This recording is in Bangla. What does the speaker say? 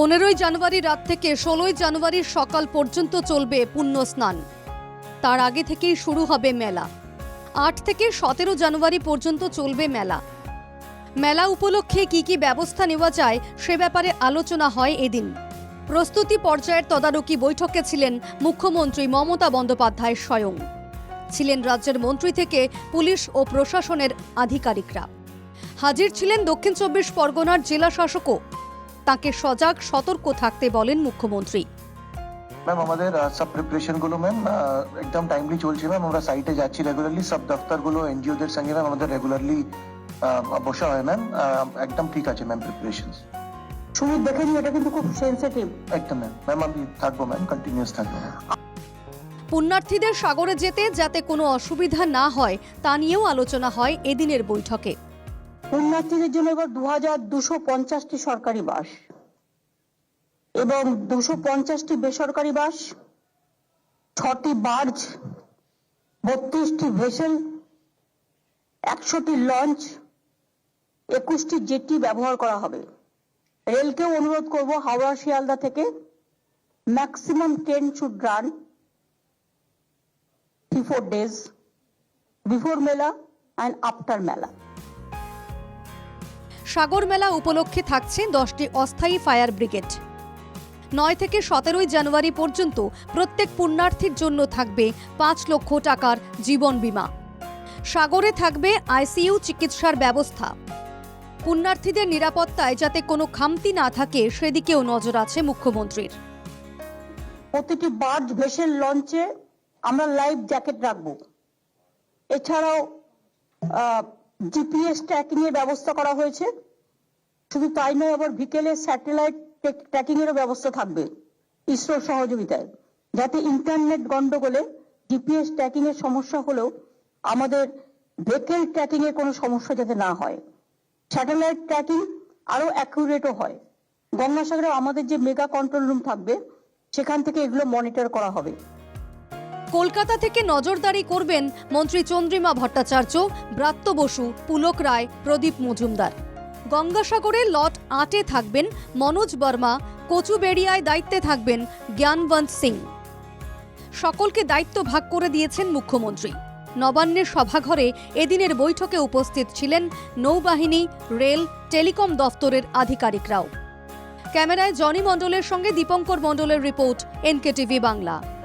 পনেরোই জানুয়ারি রাত থেকে ষোলোই জানুয়ারির সকাল পর্যন্ত চলবে পুণ্য স্নান। তার আগে থেকেই শুরু হবে মেলা। আট থেকে সতেরো জানুয়ারি পর্যন্ত চলবে মেলা। মেলা উপলক্ষে কি কি ব্যবস্থা নেওয়া যায় সে ব্যাপারে আলোচনা হয় এদিন। প্রস্তুতি পর্যায়ের তদারকি বৈঠকে ছিলেন মুখ্যমন্ত্রী মমতা বন্দ্যোপাধ্যায় স্বয়ং। ছিলেন রাজ্যের মন্ত্রী থেকে পুলিশ ও প্রশাসনের আধিকারিকরা। হাজির ছিলেন দক্ষিণ চব্বিশ পরগনার জেলা শাসকও। তাকে সজাগ সতর্ক থাকতে বলেন মুখ্যমন্ত্রী। ম্যাম আমাদের সব প্রিপারেশনগুলো ম্যাম একদম টাইমলি চলছে ম্যাম আমরা সাইটে যাচ্ছি রেগুলারলি সব দফতরগুলো এনজিও দের সঙ্গে ম্যাম আমাদের রেগুলারলি বসা হয় ম্যাম একদম ঠিক আছে ম্যাম প্রিপারেশন শুরু দেখে নিই এটা কিন্তু খুব সেন্সিটিভ একদম ম্যাম ম্যাম আমি থাকব ম্যাম কন্টিনিউয়াস থাকব। ম্যাম পুণ্যার্থীদের সাগরে যেতে যাতে কোনো অসুবিধা না হয় তা নিয়েও আলোচনা হয় এদিনের বৈঠকে। পুণ্যার্থীদের জন্য এবার দু হাজার দুশো পঞ্চাশটি সরকারি বাস এবং দুশো পঞ্চাশটি বেসরকারি বাস, ছটি বার্জ, বত্রিশটি ভেসেল, একশোটি লঞ্চ, একুশটি জেটি ব্যবহার করা হবে। রেলকেও অনুরোধ করব হাওড়া শিয়ালদা থেকে maximum train should run three four days, before mela and after mela. Sagar Mela উপলক্ষে থাকছে দশটি অস্থায়ী ফায়ার ব্রিগেড। নয় থেকে সতেরোই জানুয়ারি পর্যন্ত প্রত্যেক পুণ্যার্থীর জন্য থাকবে পাঁচ লক্ষ টাকার জীবন বীমা। সাগরে থাকবে আইসিইউ চিকিৎসার ব্যবস্থা। পুণ্যার্থীদের নিরাপত্তায় যাতে কোনো খামতি না থাকে, সেদিকেও নজর আছে মুখ্যমন্ত্রীর। প্রতিটি বার্জ ভেসেল লঞ্চে আমরা লাইফ জ্যাকেট রাখব। এছাড়াও জিপিএস ট্র্যাকিং এর ব্যবস্থা করা হয়েছে। শুধু তাই নয়, আবার বিকেলে স্যাটেলাইট ট্র্যাকিং এরও ব্যবস্থা থাকবে ইসরোর সহযোগিতায়। যাতে ইন্টারনেট গন্ডগোলে জিপিএস ট্র্যাকিং এর সমস্যা হলেও আমাদের ভেকেল ট্র্যাকিং এর কোনো সমস্যা যাতে না হয়। স্যাটেলাইট ট্র্যাকিং আরও অ্যাকুরেটও হয়। গঙ্গাসাগরে আমাদের যে মেগা কন্ট্রোল রুম থাকবে, সেখান থেকে এগুলো মনিটর করা হবে। কলকাতা থেকে নজরদারি করবেন মন্ত্রী চন্দ্রিমা ভট্টাচার্য, ব্রাত্য বসু, পুলক রায়, প্রদীপ মজুমদার। গঙ্গাসাগরে লট আটে থাকবেন মনোজ বর্মা, কচুবেড়িয়ায় দায়িত্বে থাকবেন জ্ঞানবন্ত সিং। সকলকে দায়িত্ব ভাগ করে দিয়েছেন মুখ্যমন্ত্রী। নবান্নের সভাঘরে এদিনের বৈঠকে উপস্থিত ছিলেন নৌবাহিনী, রেল, টেলিকম দফতরের আধিকারিকরাও। ক্যামেরায় জনি মণ্ডলের সঙ্গে দীপঙ্কর মণ্ডলের রিপোর্ট, এনকেটিভি বাংলা।